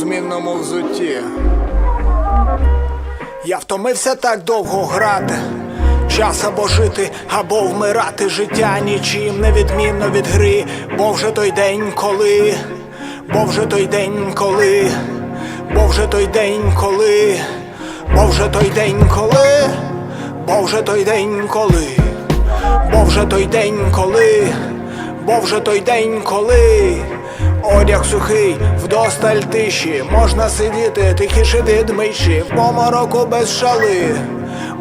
змінному взутті. Я втомився так довго грати. Час або жити, або вмирати життя нічим не відмінно від гри, бо вже той день, коли, бо вже той день, коли, бо вже той день, коли, бо вже той день, коли, бо вже той день, коли, бо вже той день, коли, бо вже той день, коли. Одяг сухий, вдосталь тиші, можна сидіти тихіше від миші, в помороку без шали.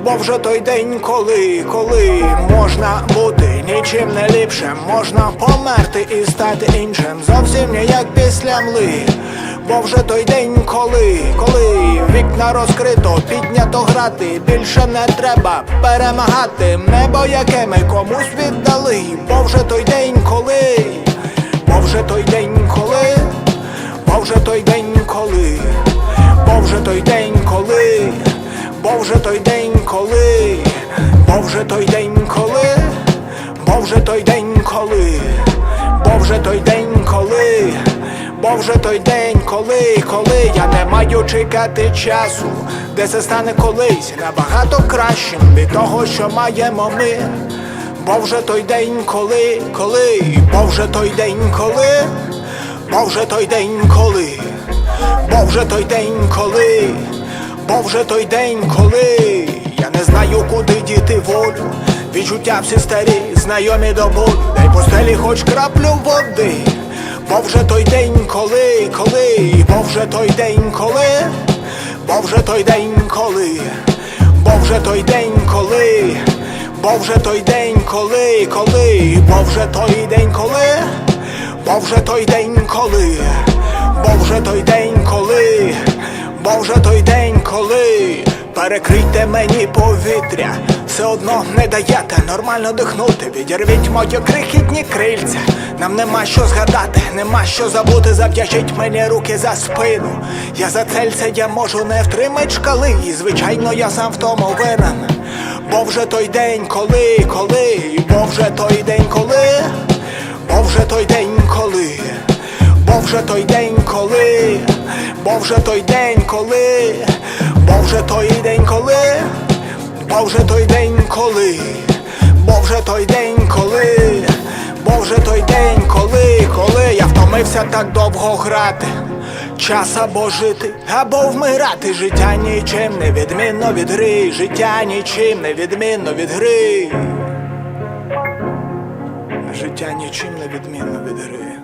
Бо вже той день, коли, коли можна бути нічим не ліпшим, можна померти і стати іншим, зовсім не як після мли. Бо вже той день, коли, коли вікна розкрито, піднято грати, більше не треба перемагати, небо, яке ми комусь віддали, бо вже той день, коли. Бо вже той день, бо вже той день, коли, бо вже той день, коли, бо вже той день, коли, бо вже той день, коли, бо вже той день, коли, бо вже той день, коли, бо вже той день, коли, коли я не маю чекати часу, де це стане колись набагато кращим від того, що маємо ми. Бо вже той день, коли, коли, бо вже той день, коли, бо вже той день, коли, бо вже той день, коли, бо вже той день, коли я не знаю, куди діти волю. Відчуття всі старі, знайомі до болю, дай постелі хоч краплю води. Бо вже той день, коли, коли, бо вже той день, коли, бо вже той день, коли, бо вже той день, коли. Бо вже той день, коли, коли, бо вже той день, коли, бо вже той день, коли, бо вже той день, коли, бо вже той день, коли перекрийте мені повітря, все одно не даєте нормально дихнути. Відірвіть мої крихітні крильця. Нам нема що згадати, нема що забути. Зав'яжіть мені руки за спину. Я за цельце я можу не втримать шкали. І звичайно, я сам в тому винен. Бо вже той день, коли, коли, бо вже той день, коли, бо вже той день, коли, бо вже той день, коли, бо вже той день, коли, бо вже той день, коли, бо вже той день, коли, бо вже той день, коли, бо вже той день, коли, коли я втомився так довго грати. Час або жити, або вмирати. Життя нічим не відмінно від гри, життя нічим не відмінно від гри. Життя нічим не відмінно від гри.